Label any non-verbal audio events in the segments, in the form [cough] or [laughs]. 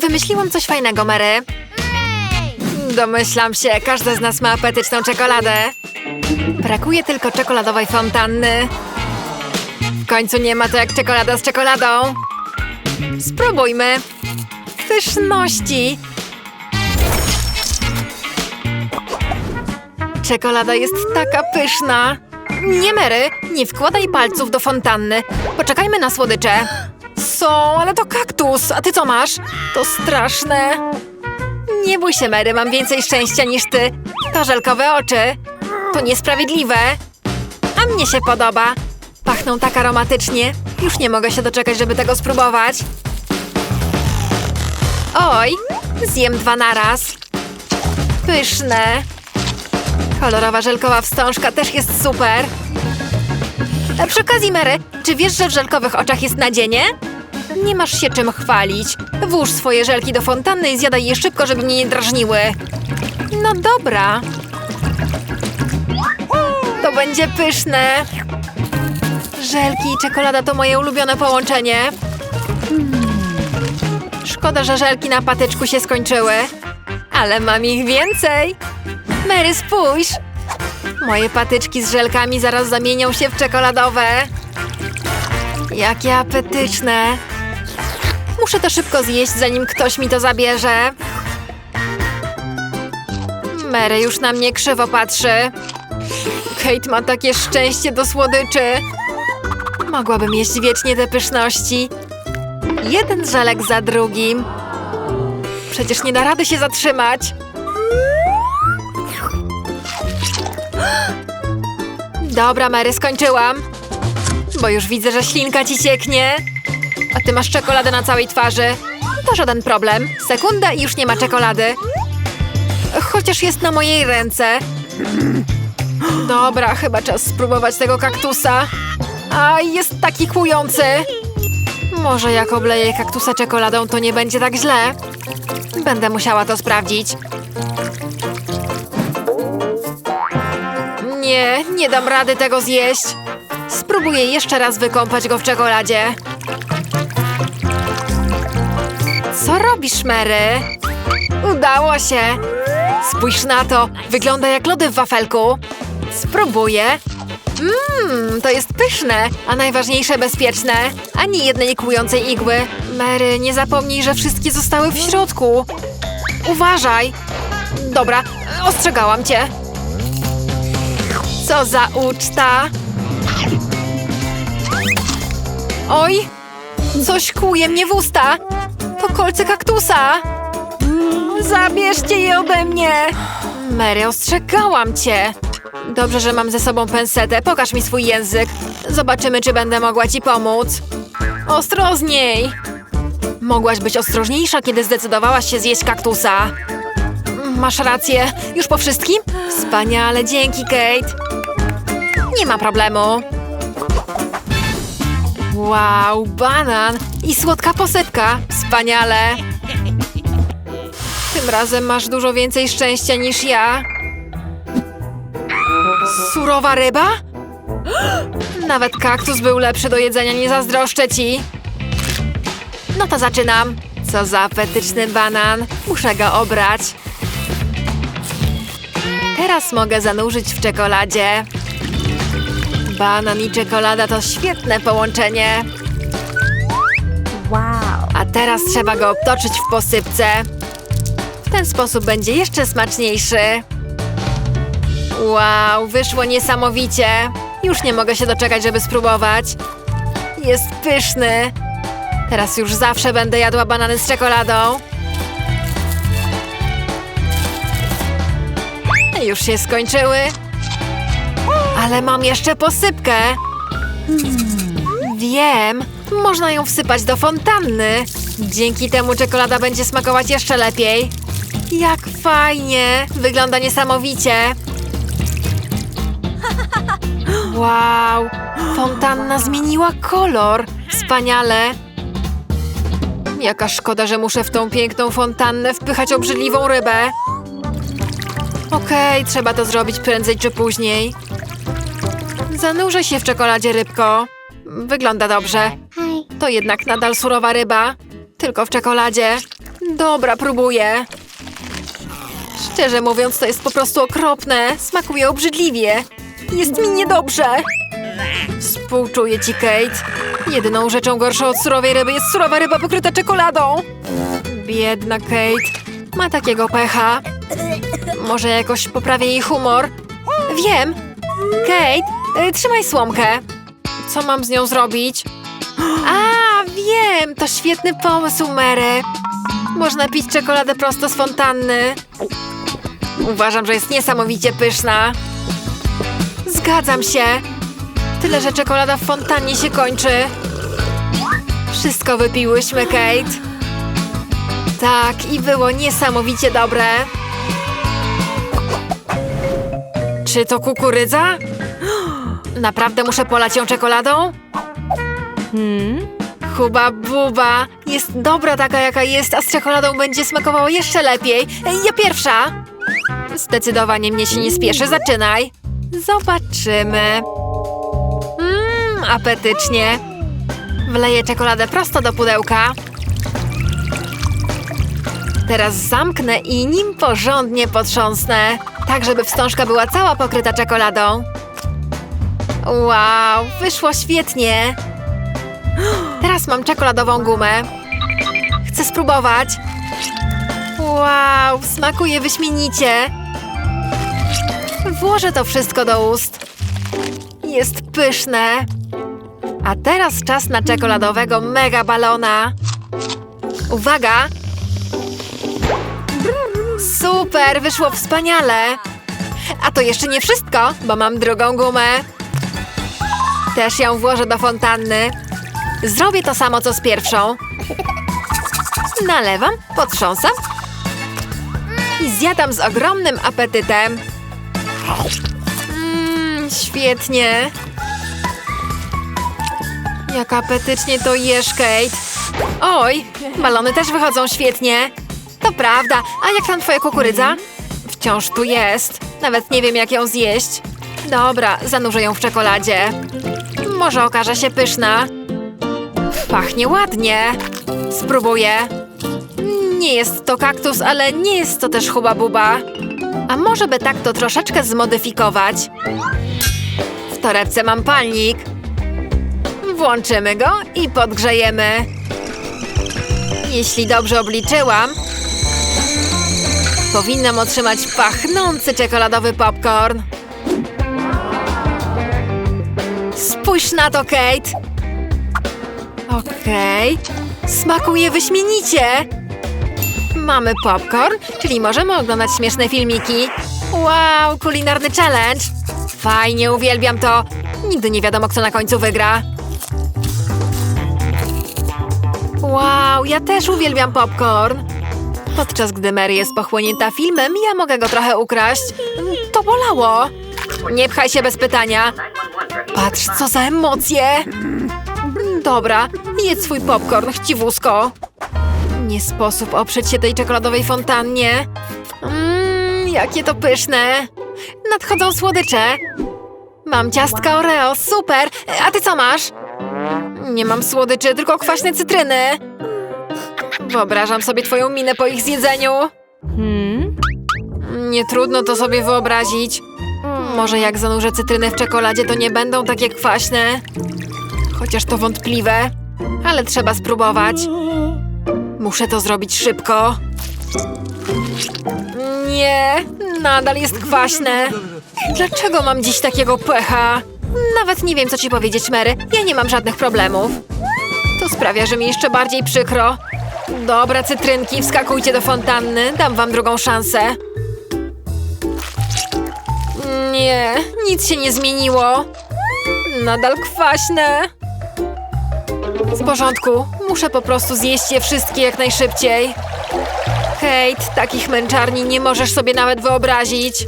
Wymyśliłam coś fajnego, Mary. Domyślam się, każda z nas ma apetyczną czekoladę. Brakuje tylko czekoladowej fontanny. W końcu nie ma to jak czekolada z czekoladą. Spróbujmy. Pyszności. Czekolada jest taka pyszna. Nie, Mary, nie wkładaj palców do fontanny. Poczekajmy na słodycze. Są, ale to kaktus. A ty co masz? To straszne. Nie bój się, Mary, mam więcej szczęścia niż ty. To żelkowe oczy. To niesprawiedliwe. A mnie się podoba. Pachną tak aromatycznie. Już nie mogę się doczekać, żeby tego spróbować. Oj, zjem dwa naraz. Pyszne. Kolorowa żelkowa wstążka też jest super. A przy okazji, Mary, czy wiesz, że w żelkowych oczach jest nadzienie? Nie masz się czym chwalić. Włóż swoje żelki do fontanny i zjadaj je szybko, żeby mnie nie drażniły. No dobra. To będzie pyszne. Żelki i czekolada to moje ulubione połączenie. Szkoda, że żelki na patyczku się skończyły. Ale mam ich więcej. Mary, spójrz! Moje patyczki z żelkami zaraz zamienią się w czekoladowe. Jakie apetyczne. Muszę to szybko zjeść, zanim ktoś mi to zabierze. Mary już na mnie krzywo patrzy. Kate ma takie szczęście do słodyczy. Mogłabym jeść wiecznie te pyszności. Jeden żelek za drugim. Przecież nie da rady się zatrzymać. Dobra, Mary, skończyłam. Bo już widzę, że ślinka ci cieknie. A ty masz czekoladę na całej twarzy. To żaden problem. Sekunda i już nie ma czekolady. Chociaż jest na mojej ręce. Dobra, chyba czas spróbować tego kaktusa. A, jest taki kłujący. Może jak obleję kaktusa czekoladą, to nie będzie tak źle. Będę musiała to sprawdzić. Nie, nie dam rady tego zjeść. Spróbuję jeszcze raz wykąpać go w czekoladzie. Co robisz, Mary? Udało się. Spójrz na to. Wygląda jak lody w wafelku. Spróbuję. Mmm, to jest pyszne, a najważniejsze bezpieczne. Ani jednej kłującej igły. Mary, nie zapomnij, że wszystkie zostały w środku. Uważaj. Dobra, ostrzegałam cię. Co za uczta! Oj! Coś kłuje mnie w usta! To kolce kaktusa! Zabierzcie je ode mnie! Mary, ostrzegałam cię! Dobrze, że mam ze sobą pensetę. Pokaż mi swój język. Zobaczymy, czy będę mogła ci pomóc. Ostrożniej! Mogłaś być ostrożniejsza, kiedy zdecydowałaś się zjeść kaktusa. Masz rację. Już po wszystkim? Wspaniale, dzięki, Kate. Nie ma problemu. Wow, banan i słodka posypka. Wspaniale. Tym razem masz dużo więcej szczęścia niż ja. Surowa ryba? Nawet kaktus był lepszy do jedzenia, nie zazdroszczę ci. No to zaczynam. Co za apetyczny banan. Muszę go obrać. Teraz mogę zanurzyć w czekoladzie. Banan i czekolada to świetne połączenie. Teraz trzeba go obtoczyć w posypce. W ten sposób będzie jeszcze smaczniejszy. Wow, wyszło niesamowicie. Już nie mogę się doczekać, żeby spróbować. Jest pyszny. Teraz już zawsze będę jadła banany z czekoladą. Już się skończyły. Ale mam jeszcze posypkę. Wiem, można ją wsypać do fontanny. Dzięki temu czekolada będzie smakować jeszcze lepiej. Jak fajnie! Wygląda niesamowicie. [laughs] Wow! Fontanna zmieniła kolor. Wspaniale. Jaka szkoda, że muszę w tą piękną fontannę wpychać obrzydliwą rybę. Okej, trzeba to zrobić prędzej czy później. Zanurzę się w czekoladzie, rybko. Wygląda dobrze. To jednak nadal surowa ryba. Tylko w czekoladzie. Dobra, próbuję. Szczerze mówiąc, to jest po prostu okropne. Smakuje obrzydliwie. Jest mi niedobrze. Współczuję ci, Kate. Jedyną rzeczą gorszą od surowej ryby jest surowa ryba pokryta czekoladą. Biedna Kate. Ma takiego pecha. Może jakoś poprawię jej humor? Wiem. Kate, y, trzymaj słomkę. Co mam z nią zrobić? A, wiem! To świetny pomysł, Mary. Można pić czekoladę prosto z fontanny. Uważam, że jest niesamowicie pyszna. Zgadzam się. Tyle, że czekolada w fontannie się kończy. Wszystko wypiłyśmy, Kate. Tak, i było niesamowicie dobre. Czy to kukurydza? [gasps] Naprawdę muszę polać ją czekoladą? Hmm? Huba buba. Jest dobra taka, jaka jest, a z czekoladą będzie smakowała jeszcze lepiej. Ej, Ja pierwsza. Zdecydowanie mnie się nie spieszy. Zaczynaj. Zobaczymy. Mmm, apetycznie. Wleję czekoladę prosto do pudełka. Teraz zamknę i nim porządnie potrząsnę, tak żeby wstążka była cała pokryta czekoladą. Wow, wyszło świetnie. Teraz mam czekoladową gumę. Chcę spróbować. Wow, smakuje wyśmienicie. Włożę to wszystko do ust. Jest pyszne. A teraz czas na czekoladowego mega balona. Uwaga! Super, wyszło wspaniale. A to jeszcze nie wszystko, bo mam drugą gumę. Też ją włożę do fontanny. Zrobię to samo, co z pierwszą. Nalewam, potrząsam i zjadam z ogromnym apetytem. Mmm, świetnie. Jak apetycznie to jesz, Kate. Oj, balony też wychodzą świetnie. To prawda. A jak tam twoja kukurydza? Wciąż tu jest. Nawet nie wiem, jak ją zjeść. Dobra, zanurzę ją w czekoladzie. Może okaże się pyszna. Pachnie ładnie. Spróbuję. Nie jest to kaktus, ale nie jest to też huba buba. A może by tak to troszeczkę zmodyfikować? W torebce mam palnik. Włączymy go i podgrzejemy. Jeśli dobrze obliczyłam, powinnam otrzymać pachnący czekoladowy popcorn. Spójrz na to, Kate. Okej. Smakuje wyśmienicie. Mamy popcorn, czyli możemy oglądać śmieszne filmiki. Wow, kulinarny challenge. Fajnie, uwielbiam to. Nigdy nie wiadomo, kto na końcu wygra. Wow, ja też uwielbiam popcorn. Podczas gdy Mary jest pochłonięta filmem, ja mogę go trochę ukraść. To bolało. Nie pchaj się bez pytania. Patrz, co za emocje. Dobra, jedz swój popcorn, chciwusko. Nie sposób oprzeć się tej czekoladowej fontannie. Mmm, jakie to pyszne. Nadchodzą słodycze. Mam ciastka Oreo, super. A ty co masz? Nie mam słodyczy, tylko kwaśne cytryny. Wyobrażam sobie twoją minę po ich zjedzeniu. Hmm? Nie trudno to sobie wyobrazić. Może jak zanurzę cytrynę w czekoladzie, to nie będą takie kwaśne. Chociaż to wątpliwe. Ale trzeba spróbować. Muszę to zrobić szybko. Nie, nadal jest kwaśne. Dlaczego mam dziś takiego pecha? Nawet nie wiem, co ci powiedzieć, Mary. Ja nie mam żadnych problemów. To sprawia, że mi jeszcze bardziej przykro. Dobra, cytrynki, wskakujcie do fontanny. Dam wam drugą szansę. Nie, nic się nie zmieniło. Nadal kwaśne. W porządku, muszę po prostu zjeść je wszystkie jak najszybciej. Kate, takich męczarni nie możesz sobie nawet wyobrazić.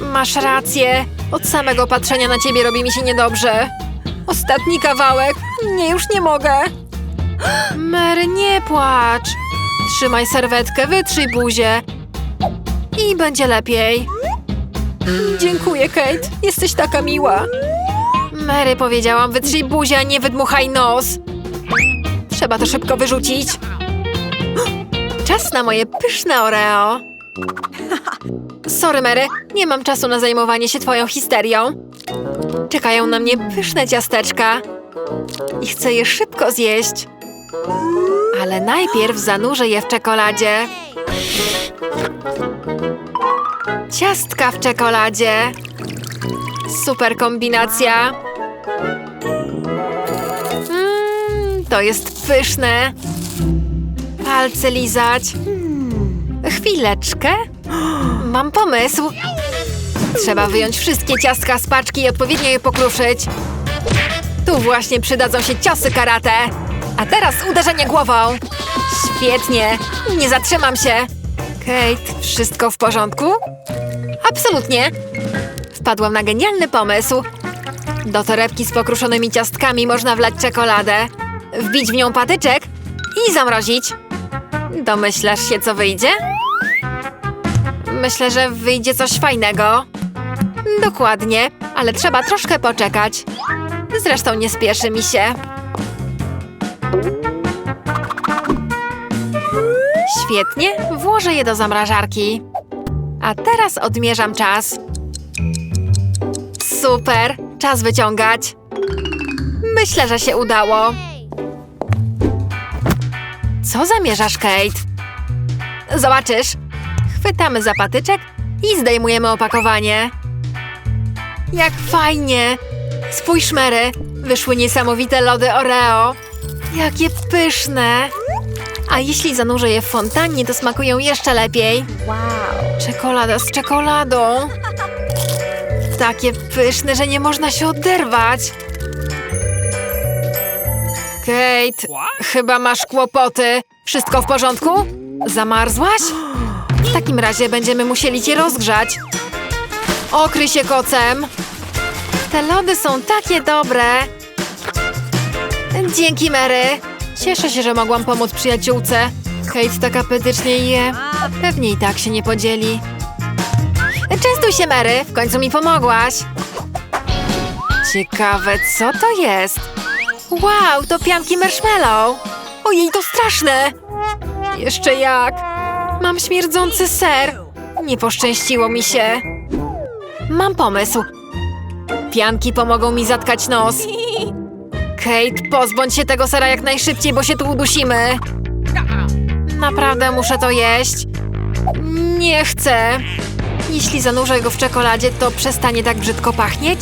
Masz rację. Od samego patrzenia na ciebie robi mi się niedobrze. Ostatni kawałek. Nie, już nie mogę. Mary, nie płacz. Trzymaj serwetkę, wytrzyj buzię. I będzie lepiej. Dziękuję, Kate. Jesteś taka miła. Mary powiedziałam, wytrzyj buzię, a nie wydmuchaj nos. Trzeba to szybko wyrzucić. Czas na moje pyszne Oreo. Sorry, Mary, nie mam czasu na zajmowanie się twoją histerią. Czekają na mnie pyszne ciasteczka. I chcę je szybko zjeść. Ale najpierw zanurzę je w czekoladzie. Ciastka w czekoladzie. Super kombinacja. Mmm, to jest pyszne. Palce lizać. Chwileczkę. Mam pomysł. Trzeba wyjąć wszystkie ciastka z paczki i odpowiednio je pokruszyć. Tu właśnie przydadzą się ciosy karate. A teraz uderzenie głową. Świetnie. Nie zatrzymam się. Kate, wszystko w porządku? Absolutnie. Wpadłam na genialny pomysł. Do torebki z pokruszonymi ciastkami można wlać czekoladę, wbić w nią patyczek i zamrozić. Domyślasz się, co wyjdzie? Myślę, że wyjdzie coś fajnego. Dokładnie, ale trzeba troszkę poczekać. Zresztą nie spieszy mi się. Świetnie, włożę je do zamrażarki. A teraz odmierzam czas. Super, czas wyciągać. Myślę, że się udało. Co zamierzasz, Kate? Zobaczysz. Chwytamy za patyczek i zdejmujemy opakowanie. Jak fajnie! Spójrz, Mary, wyszły niesamowite lody Oreo. Jakie pyszne! A jeśli zanurzę je w fontannie, to smakują jeszcze lepiej. Wow. Czekolada z czekoladą. Takie pyszne, że nie można się oderwać. Kate, chyba masz kłopoty. Wszystko w porządku? Zamarzłaś? W takim razie będziemy musieli cię rozgrzać. Okryj się kocem. Te lody są takie dobre. Dzięki, Mary. Cieszę się, że mogłam pomóc przyjaciółce. Kate tak apetycznie je. Pewnie i tak się nie podzieli. Częstuj się, Mary. W końcu mi pomogłaś. Ciekawe, co to jest? Wow, to pianki marshmallow. Ojej, to straszne. Jeszcze jak. Mam śmierdzący ser. Nie poszczęściło mi się. Mam pomysł. Pianki pomogą mi zatkać nos. Kate, pozbądź się tego sera jak najszybciej, bo się tu udusimy. Naprawdę muszę to jeść. Nie chcę. Jeśli zanurzę go w czekoladzie, to przestanie tak brzydko pachnieć?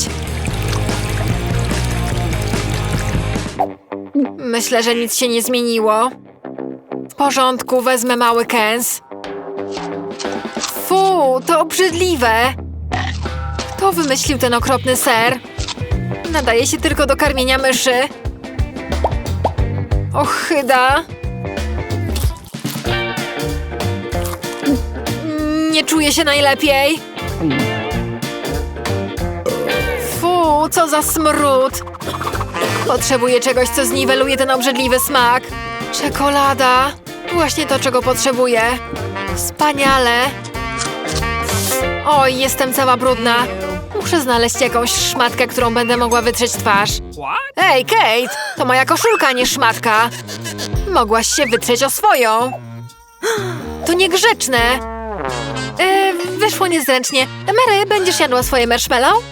Myślę, że nic się nie zmieniło. W porządku, wezmę mały kęs. Fu, to obrzydliwe. Kto wymyślił ten okropny ser? Nadaje się tylko do karmienia myszy. Ochyda. Czuję się najlepiej. Fu, co za smród. Potrzebuję czegoś, co zniweluje ten obrzydliwy smak. Czekolada. Właśnie to, czego potrzebuję. Wspaniale. Oj, jestem cała brudna. Muszę znaleźć jakąś szmatkę, którą będę mogła wytrzeć twarz. Ej, Kate! To moja koszulka, nie szmatka. Mogłaś się wytrzeć o swoją. [gasps] To niegrzeczne. E, wyszło niezręcznie. Mary, będziesz jadła swoje marshmallow?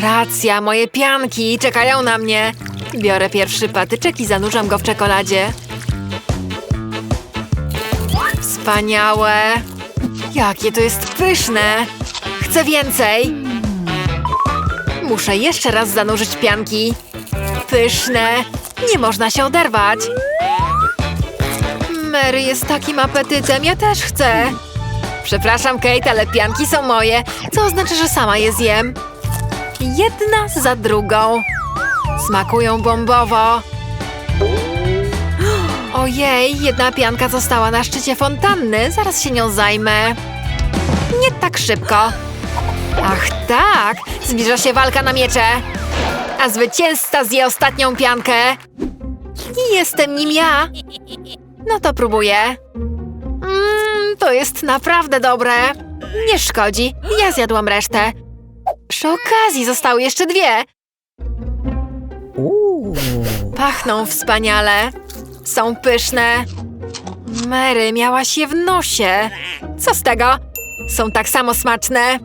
Racja, moje pianki czekają na mnie. Biorę pierwszy patyczek i zanurzam go w czekoladzie. Wspaniałe. Jakie to jest pyszne. Chcę więcej. Muszę jeszcze raz zanurzyć pianki. Pyszne. Nie można się oderwać. Mary jest takim apetytem, ja też chcę. Przepraszam, Kate, ale pianki są moje, co oznacza, że sama je zjem. Jedna za drugą. Smakują bombowo. Ojej, jedna pianka została na szczycie fontanny. Zaraz się nią zajmę. Nie tak szybko. Ach tak, zbliża się walka na miecze. A zwycięzca zje ostatnią piankę. I jestem nim ja. No to próbuję. Mmm, to jest naprawdę dobre. Nie szkodzi, ja zjadłam resztę. Przy okazji zostały jeszcze dwie. Pachną wspaniale. Są pyszne. Mary, miałaś je w nosie. Co z tego? Są tak samo smaczne.